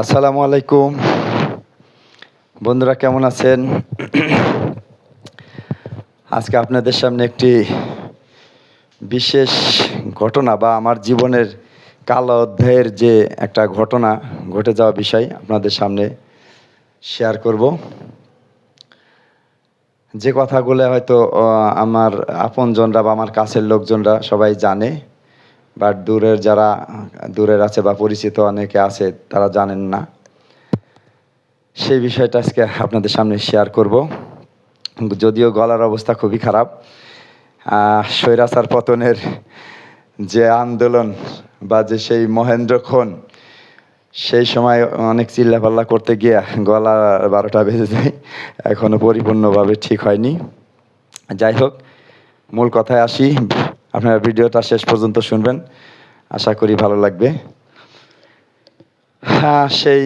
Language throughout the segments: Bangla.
আসসালামু আলাইকুম। বন্ধুরা কেমন আছেন? আজকে আপনাদের সামনে একটি বিশেষ ঘটনা বা আমার জীবনের কালো অধ্যায়ের যে একটা ঘটনা ঘটে যাওয়া বিষয় আপনাদের সামনে শেয়ার করব। যে কথাগুলো হয়তো আমার আপনজনরা বা আমার কাছের লোকজনরা সবাই জানে। বাট দূরের যারা, দূরের আছে বা পরিচিত অনেকে আছে, তারা জানেন না। সেই বিষয়টা আজকে আপনাদের সামনে শেয়ার করব। যদিও গলার অবস্থা খুবই খারাপ স্বৈরাচার পতনের যে আন্দোলন বা যে সেই মহেন্দ্রক্ষণ সেই সময় অনেক চিল্লাপাল্লা করতে গিয়ে গলা বারোটা বেজে যায় এখনও পরিপূর্ণভাবে ঠিক হয়নি। যাই হোক, মূল কথায় আসি আপনারা ভিডিওটা শেষ পর্যন্ত শুনবেন। আশা করি ভালো লাগবে। হ্যাঁ সেই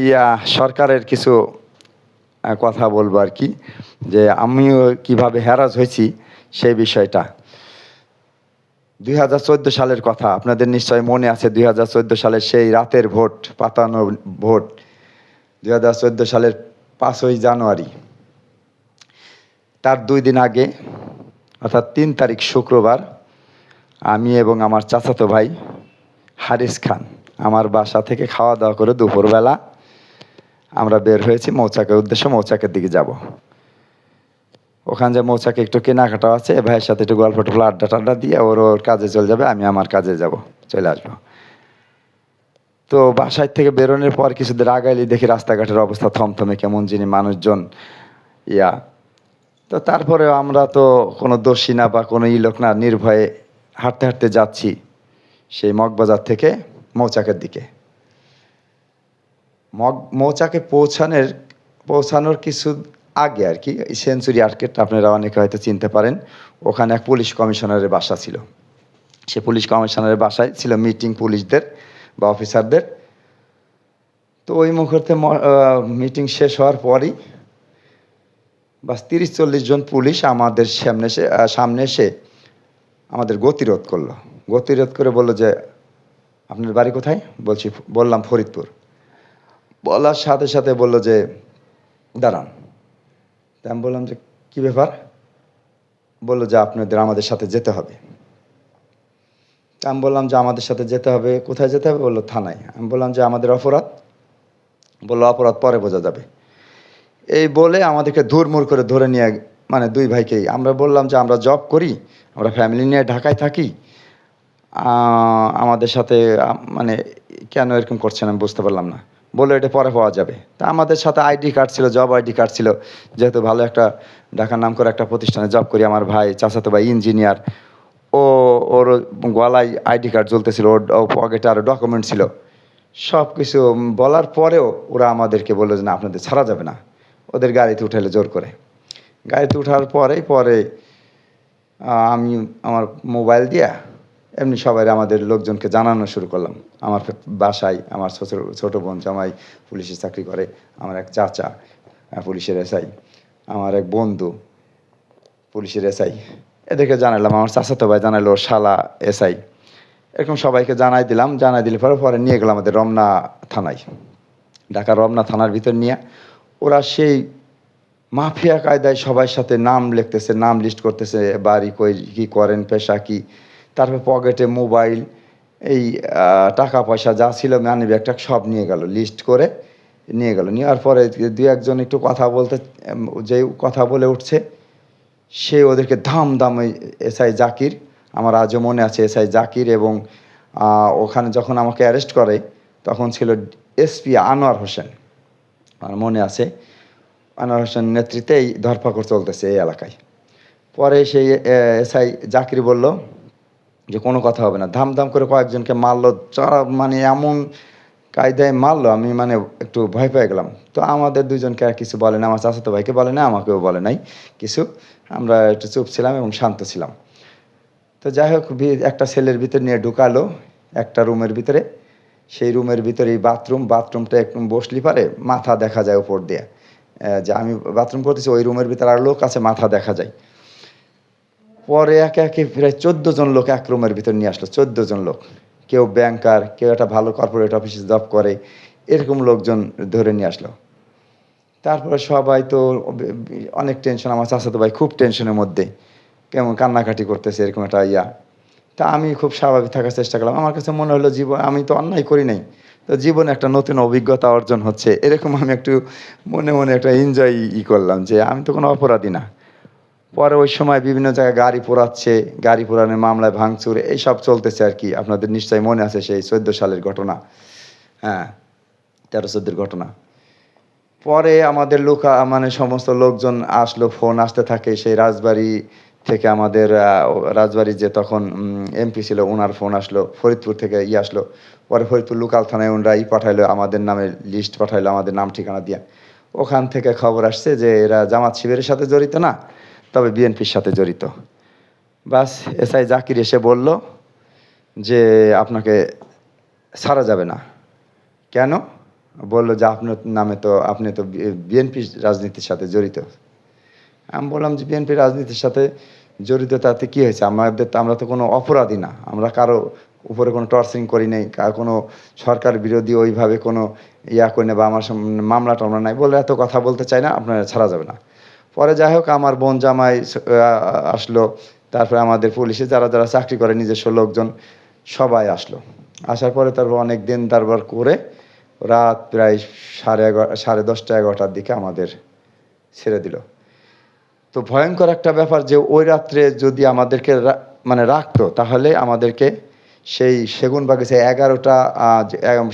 সরকারের কিছু কথা বলব আর কি, যে আমিও কীভাবে হ্যারাস হয়েছি সেই বিষয়টা। দুই হাজার চোদ্দ সালের কথা, আপনাদের নিশ্চয় মনে আছে দুই হাজার চোদ্দ সালের সেই রাতের ভোট, পাতানো ভোট, দুই হাজার চোদ্দ সালের পাঁচই জানুয়ারি। তার দুই দিন আগে, অর্থাৎ তিন তারিখ শুক্রবার আমি এবং আমার চাচাতো ভাই হারিস খান, আমার বাসা থেকে খাওয়া দাওয়া করে দুপুরবেলা আমরা বের হয়েছি মৌচাকের উদ্দেশ্যে, মৌচাকের দিকে যাব। ওখানে যে মৌচাকে একটু কেনাকাটা আছে ভাইয়ের সাথে একটু গল্প টল্প, আড্ডা টাড্ডা দিয়ে ওর ওর কাজে চলে যাবে, আমি আমার কাজে যাব, চলে আসব। তো বাসায় থেকে বেরোনোর পর কিছুদিন আগাইলি দেখি রাস্তাঘাটের অবস্থা থমথমে কেমন, যিনি মানুষজন, ইয়া। তো তারপরেও আমরা তো কোনো দোষী না বা কোনো ই লোক না, নির্ভয়ে হাঁটতে হাঁটতে যাচ্ছি সেই মগবাজার থেকে মৌচাকের দিকে। মগ, মৌচাকে পৌঁছানোর পৌঁছানোর কিছু আগে আর কি সেঞ্চুরি আর্কেট আপনারা অনেকে হয়তো চিনতে পারেন। ওখানে এক পুলিশ কমিশনারের বাসা ছিল। সে পুলিশ কমিশনারের বাসায় ছিল মিটিং পুলিশদের বা অফিসারদের। তো ওই মুহূর্তে মিটিং শেষ হওয়ার পরই বাস তিরিশ চল্লিশ জন পুলিশ আমাদের সামনে এসে সামনে এসে আমাদের গতিরোধ করল। গতিরোধ করে বলল যে, আপনার বাড়ি কোথায়? বলছি, বললাম ফরিদপুর। বলার সাথে সাথে বলল যে, দাঁড়ান। তা আমি বললাম যে, কী ব্যাপার? বলল যে, আপনাদের আমাদের সাথে যেতে হবে। তা আমি বললাম যে, আমাদের সাথে যেতে হবে, কোথায় যেতে হবে? বলল, থানায়। আমি বললাম যে, আমাদের অপরাধ? বলল, অপরাধ পরে বোঝা যাবে। এই বলে আমাদেরকে ধুরমুর করে ধরে নিয়ে মানে দুই ভাইকেই। আমরা বললাম যে আমরা জব করি, আমরা ফ্যামিলি নিয়ে ঢাকায় থাকি। আমাদের সাথে মানে কেন এরকম করছেন আমি বুঝতে পারলাম না। বলল এটা পরে পাওয়া যাবে। তা আমাদের সাথে আইডি কার্ড ছিল জব আইডি কার্ড ছিল। যেহেতু ভালো একটা, ঢাকার নাম করে একটা প্রতিষ্ঠানে জব করি আমার ভাই, চাচাতো ভাই ইঞ্জিনিয়ার ও, ওর গলায় আইডি কার্ড জ্বলতেছিল, ওর পকেটে আরও ডকুমেন্ট ছিল। সব কিছু বলার পরেও ওরা আমাদেরকে বলল যে না, আপনাদের ছাড়া যাবে না। ওদের গাড়িতে উঠাইলে জোর করে। গাড়িতে উঠার পরেই পরে আমি আমার মোবাইল দিয়া এমনি সবাই আমাদের লোকজনকে জানানো শুরু করলাম। আমার বাসায় আমার ছোট বোন জামাই পুলিশে চাকরি করে, আমার এক চাচা পুলিশের এসআই আমার এক বন্ধু পুলিশের এসআই এদেরকে জানালাম, আমার চাচাতো ভাই জানালো, শালা এসআই এরকম সবাইকে জানাই দিলাম, জানাই দিলে পরে পরে নিয়ে গেলাম আমাদের রমনা থানায়। ঢাকার রমনা থানার ভিতর নিয়ে, ওরা সেই মাফিয়া কায়দায় সবার সাথে নাম লিখতেছে, নাম লিস্ট করতেছে, বাড়ি কই, কী করেন, পেশা কি। তারপর পকেটে মোবাইল এই টাকা পয়সা যা ছিল মানি ব্যাগটা সব নিয়ে গেল লিস্ট করে নিয়ে গেল। নেওয়ার পরে দু একজন একটু কথা বলতে যে কথা বলে উঠছে, সে ওদেরকে ধাম দাম ওই এসআই জাকির, আমার আজও মনে আছে এসআই জাকির এবং ওখানে যখন আমাকে অ্যারেস্ট করে, তখন ছিল এসপি আনোয়ার হোসেন। আমার মনে আছে। আনোয়ার হোসেন নেতৃত্বে এই ধরপাকড় চলতেছে এই এলাকায়। পরে সেই এসআই জাকির বলল যে কোনো কথা হবে না। ধাম ধাম করে কয়েকজনকে মারলো চড়া মানে এমন কায়দায় মারলো, আমি মানে একটু ভয় পেয়ে গেলাম। তো আমাদের দুজনকে আর কিছু বলে না, আমার চাচাতো ভাইকে বলে না, আমাকেও বলে নাই কিছু। আমরা একটু চুপ ছিলাম এবং শান্ত ছিলাম। তো যাই হোক একটা সেলের ভিতর নিয়ে ঢুকালো, একটা রুমের ভিতরে। সেই রুমের ভিতরে বাথরুম, বাথরুমটা একটু বসলি পারে, মাথা দেখা যায় উপর দিয়ে। যে আমি বাথরুম করতেছি, ওই রুমের ভিতরে আর লোক আছে, মাথা দেখা যায়। পরে একে একে প্রায় চোদ্দ জন লোক এক রুমের ভিতর নিয়ে আসলো, চোদ্দ জন লোক। কেউ ব্যাংকার কেউ একটা ভালো কর্পোরেট অফিসে জব করে, এরকম লোকজন ধরে নিয়ে আসলো। তারপরে সবাই তো অনেক টেনশন আমার চাচাতো ভাই খুব টেনশনের মধ্যে, কেমন কান্নাকাটি করতেছে, এরকম একটা ইয়া। তা আমি খুব স্বাভাবিক থাকার চেষ্টা করলাম। আমার কাছে মনে হলো, জীবন আমি তো অন্যায় করি নাই। তো জীবনে একটা নতুন অভিজ্ঞতা অর্জন হচ্ছে। এরকম আমি একটু মনে মনে একটা এনজয় ই করলাম যে আমি তো কোনো অপরাধী না। পরে ওই সময় বিভিন্ন জায়গায় গাড়ি পোড়াচ্ছে, গাড়ি পোড়ানোর মামলায় ভাঙচুর, এইসব চলতেছে আর কি। আপনাদের নিশ্চয়ই মনে আছে সেই চোদ্দ সালের ঘটনা। হ্যাঁ তেরো চোদ্দের ঘটনা। পরে আমাদের লোক মানে সমস্ত লোকজন আসলো, ফোন আসতে থাকে, সেই রাজবাড়ি থেকে আমাদের রাজবাড়ির যে তখন এমপি ছিল ওনার ফোন আসলো, ফরিদপুর থেকে ই আসলো। পরে ফরিদপুর লোকাল থানায় ওনারা ই পাঠাইলো, আমাদের নামে লিস্ট পাঠাইলো, আমাদের নাম, ঠিকানা দিয়ে। ওখান থেকে খবর আসছে যে এরা জামাত শিবিরের সাথে জড়িত না, তবে বিএনপির সাথে জড়িত। বাস এসআই জাকির এসে বলল যে আপনাকে ছাড়া যাবে না। কেন? বলল যে আপনার নামে তো, আপনি তো বিএনপি রাজনীতির সাথে জড়িত। আমি বললাম যে বিএনপি রাজনীতির সাথে জড়িত, তাতে কী হয়েছে? আমাদের তো, আমরা তো কোনো অপরাধী না। আমরা কারও উপরে কোনো টর্চিং করি নাই, কার কোনো সরকার বিরোধী ওইভাবে কোনো ইয়া করি না বা আমার সামনে মামলা টামলা নাই বলে এত কথা বলতে চাই না, আপনারা ছাড়া যাবে না। পরে যাই হোক, আমার বোন জামাই আসলো, তারপরে আমাদের পুলিশে যারা যারা চাকরি করে, নিজস্ব লোকজন সবাই আসলো। আসার পরে তারপর অনেক দিন তারপর করে রাত প্রায় সাড়ে এগারো, সাড়ে দশটা, এগারোটার দিকে আমাদের ছেড়ে দিল। তো ভয়ঙ্কর একটা ব্যাপার যে ওই রাত্রে যদি আমাদেরকে মানে রাখতো, তাহলে আমাদেরকে সেই সেগুন বাগিচায় এগারোটা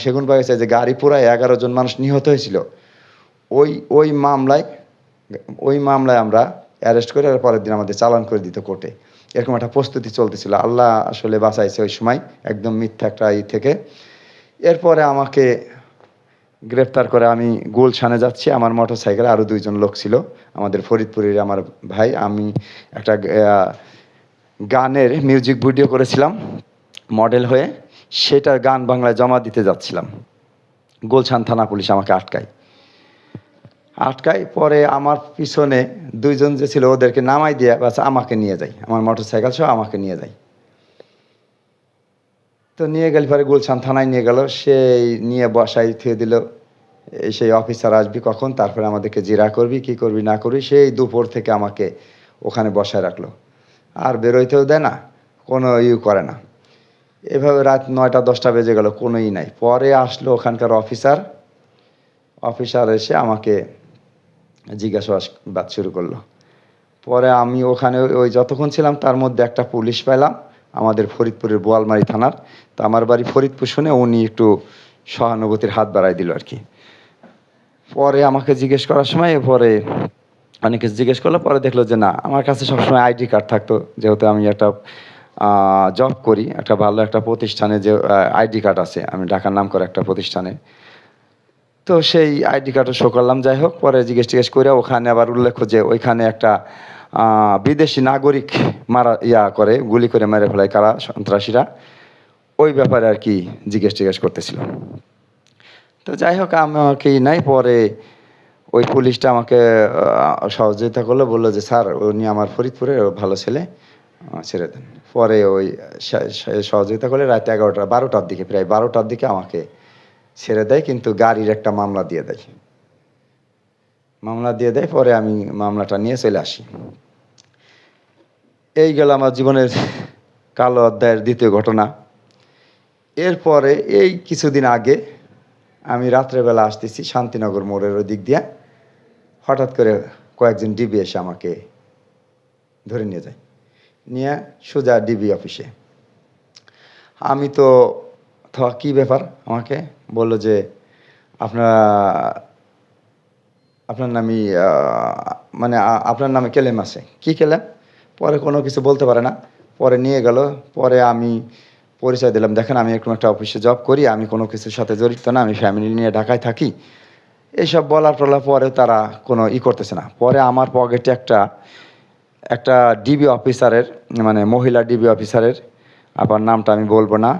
সেগুন বাগিচায় যে গাড়ি পোড়ায় এগারো জন মানুষ নিহত হয়েছিল। ওই ওই মামলায় ওই মামলায় আমরা অ্যারেস্ট করে আর পরের দিন আমাদের চালান করে দিত কোর্টে। এরকম একটা প্রস্তুতি চলতেছিল। আল্লাহ আসলে বাঁচাইছে ওই সময়, একদম মিথ্যা একটা ই থেকে। এরপরে আমাকে গ্রেপ্তার করে আমি গুলশানে যাচ্ছি। আমার মোটর সাইকেলে আরও দুইজন লোক ছিল। আমাদের ফরিদপুরের আমার ভাই, আমি একটা গানের মিউজিক ভিডিও করেছিলাম মডেল হয়ে। সেটা গান বাংলায় জমা দিতে যাচ্ছিলাম। গোলশান থানা পুলিশ আমাকে আটকায়। আটকায় পরে আমার পিছনে দুইজন যে ছিল, ওদেরকে নামাই দিয়ে বাস আমাকে নিয়ে যায়। আমার মোটর সাইকেল সহ আমাকে নিয়ে যায়। তো নিয়ে গেল, পরে গুলশান থানায় নিয়ে গেল। সেই নিয়ে বসাই থুয়ে দিল। সেই অফিসার আসবি কখন? তারপরে আমাদেরকে জিরা করবি, কি করবি, না করবি, সেই দুপুর থেকে আমাকে ওখানে বসায় রাখল। আর বেরোইতেও দেয় না, কোনো ইউ করে না। এভাবে রাত নয়টা, দশটা বেজে গেল কোনো ই নাই। পরে আসলো ওখানকার অফিসার অফিসার এসে আমাকে জিজ্ঞাসাবাদ শুরু করল। পরে আমি ওখানে ওই যতক্ষণ ছিলাম, তার মধ্যে একটা পুলিশ পেলাম আমাদের ফরিদপুরের বোয়ালমারি থানার। তো আমার বাড়ি ফরিদপুর শুনে উনি একটু সহানুভূতির হাত বাড়াই দিল আর কি। পরে আমাকে জিজ্ঞেস করার সময় পরে অনেকে জিজ্ঞেস করল, পরে দেখল যে না, আমার কাছে সবসময় আইডি কার্ড থাকতো। যেহেতু আমি একটা জব করি, একটা ভালো একটা প্রতিষ্ঠানে যে আইডি কার্ড আছে, আমি ঢাকার নাম করে একটা প্রতিষ্ঠানে। তো সেই আইডি কার্ডও শো করলাম, যাই হোক, পরে জিজ্ঞেস টিজ্ঞেস করে ওখানে আবার উল্লেখ যে ওইখানে একটা বিদেশি নাগরিক মারা, ইয়া করে, গুলি করে মেরে ফেলায় কারা, সন্ত্রাসীরা? ওই ব্যাপারে আর কি জিজ্ঞেস টিজ্ঞেস করতেছিল। তো যাই হোক আমাকে নাই, পরে ওই পুলিশটা আমাকে সহযোগিতা করল, বলল যে, স্যার, উনি আমার ফরিদপুরের ভালো ছেলে ছেড়ে দেন। পরে ওই সহযোগিতা করলে রাত এগারোটা, বারোটার দিকে, প্রায় বারোটার দিকে আমাকে ছেড়ে দেয়, কিন্তু গাড়ির একটা মামলা দিয়ে দেয়। মামলা দিয়ে দেয়, পরে আমি মামলাটা নিয়ে চলে আসি। এই গেল আমার জীবনের কালো অধ্যায়ের দ্বিতীয় ঘটনা। এরপরে এই কিছুদিন আগে আমি রাত্রেবেলা আসতেছি শান্তিনগর মোড়ের ওই দিক দিয়ে। হঠাৎ করে কয়েকজন ডিবি এসে আমাকে ধরে নিয়ে যায়। নিয়ে সোজা ডিবি অফিসে। আমি তো থা কী ব্যাপার? আমাকে বলল যে, আপনার আপনার নামই মানে আপনার নামে কেলেম আছে। কি কেলেম? পরে কোনো কিছু বলতে পারে না। পরে নিয়ে গেল। পরে আমি পরিচয় দিলাম, দেখেন, আমি এরকম একটা অফিসে জব করি, আমি কোনো কিছুর সাথে জড়িত না, আমি ফ্যামিলি নিয়ে ঢাকায় থাকি। এইসব বলার টলার পরে তারা কোনো ই করতেছে না। পরে আমার পকেটে একটা একটা ডিবি অফিসারের মানে মহিলা ডিবি অফিসারের আবার নামটা আমি বলব না,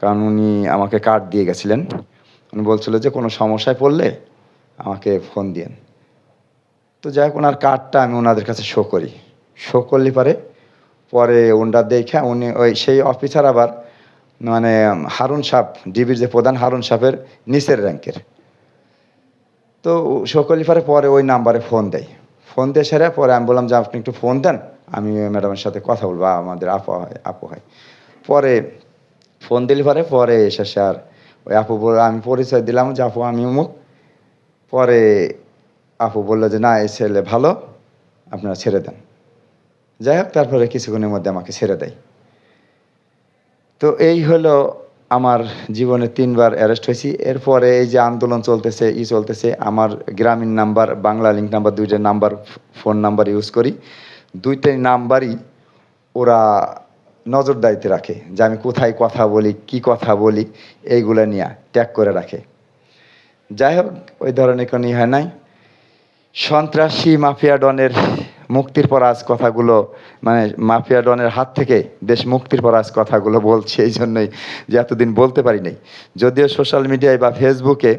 কারণ উনি আমাকে কার্ড দিয়ে গেছিলেন। উনি বলছিল যে, কোনো সমস্যায় পড়লে আমাকে ফোন দিয়েন। তো যাই হোক, ওনার কার্ডটা আমি ওনাদের কাছে শো করি। শো করলে পারে, পরে ওনটা দেখে, উনি ওই সেই অফিসার আবার মানে হারুন সাপ ডিবির যে প্রধান হারুন সাপের নিচের র্যাঙ্কের। তো সকলিফারে পরে পরে ওই নাম্বারে ফোন দেয়। ফোন দিয়ে সেরে পরে আমি বললাম, যে আপনি একটু ফোন দেন, আমি ম্যাডামের সাথে কথা বলব আমাদের আপু হয় আপু হয়। পরে ফোন দিলে পরে পরে এসে স্যার ওই আপু আমি পরিচয় দিলাম যে আপু, আমি অমুক। পরে আপু বলল যে, না, এই ছেলে ভালো, আপনারা ছেড়ে দেন। যাই হোক, তারপরে কিছুক্ষণের মধ্যে আমাকে ছেড়ে দেয়। তো এই হলো আমার জীবনে তিনবার অ্যারেস্ট হয়েছি। এরপরে এই যে আন্দোলন চলতেছে, ই চলতেছে, আমার Grameen number, Banglalink number দুইটা নাম্বার ফোন নাম্বার ইউজ করি। দুইটাই নাম্বারই ওরা নজরদারিতে রাখে যে, আমি কোথায় কথা বলি, কি কথা বলি? এইগুলো নিয়ে ট্যাগ করে রাখে। যাই হোক, ওই ধরনের কোনো হয় নাই। সন্ত্রাসী মাফিয়া ডনের মুক্তির পর আজ কথাগুলো মানে মাফিয়া ডনের হাত থেকে দেশ মুক্তির পর আজ কথাগুলো বলছি, এই জন্যই যে এতদিন বলতে পারি নাই। যদিও সোশ্যাল মিডিয়ায় বা ফেসবুকে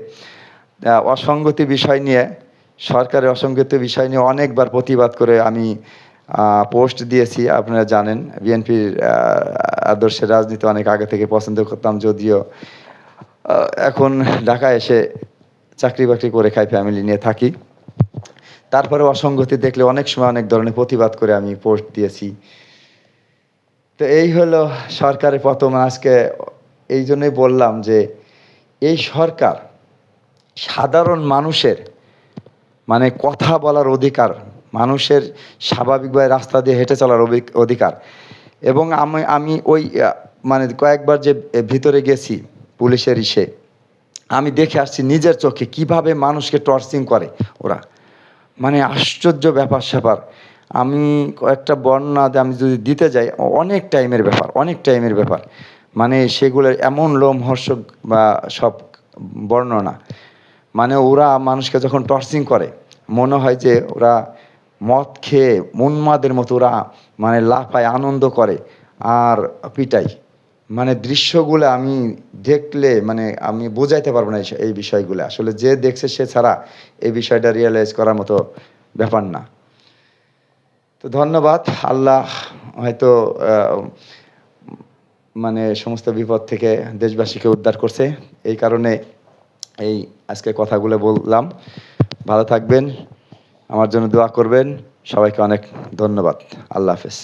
অসঙ্গতি বিষয় নিয়ে, সরকারের অসঙ্গতি বিষয় নিয়ে অনেকবার প্রতিবাদ করে আমি পোস্ট দিয়েছি, আপনারা জানেন, বিএনপির আদর্শের রাজনীতি অনেক আগে থেকে পছন্দ করতাম, যদিও এখন ঢাকায় এসে চাকরি বাকরি করে খাই ফ্যামিলি নিয়ে থাকি। তারপরে অসঙ্গতি দেখলে অনেক সময় অনেক ধরনের প্রতিবাদ করে আমি পোস্ট দিয়েছি। তো এই হলো সরকারের প্রথম আজকে এই জন্যই বললাম যে এই সরকার সাধারণ মানুষের মানে কথা বলার অধিকার, মানুষের স্বাভাবিকভাবে রাস্তা দিয়ে হেঁটে চলার অধিকার। এবং আমি আমি ওই মানে কয়েকবার যে ভিতরে গেছি পুলিশের ইসে, আমি দেখে আসছি নিজের চোখে কীভাবে মানুষকে টর্চিং করে ওরা। মানে আশ্চর্য ব্যাপার স্যাপার। আমি কয়েকটা বর্ণনা আমি যদি দিতে যাই অনেক টাইমের ব্যাপার, অনেক টাইমের ব্যাপার। মানে সেগুলোর এমন লোমহর্ষক বা সব বর্ণনা। মানে ওরা মানুষকে যখন টর্চিং করে, মনে হয় যে ওরা মদ খেয়ে উন্মাদের মতো ওরা মানে লাফায়, আনন্দ করে আর পিটাই মানে দৃশ্যগুলো আমি দেখলে মানে আমি বোঝাইতে পারব না এই- বিষয়গুলো। আসলে যে দেখছে সে ছাড়া এই বিষয়টা রিয়েলাইজ করার মতো ব্যাপার না। তো ধন্যবাদ। আল্লাহ হয়তো মানে সমস্ত বিপদ থেকে দেশবাসীকে উদ্ধার করছে। এই কারণে এই আজকে কথাগুলো বললাম। ভালো থাকবেন। আমার জন্য দোয়া করবেন। সবাইকে অনেক ধন্যবাদ। আল্লাহ হাফেজ।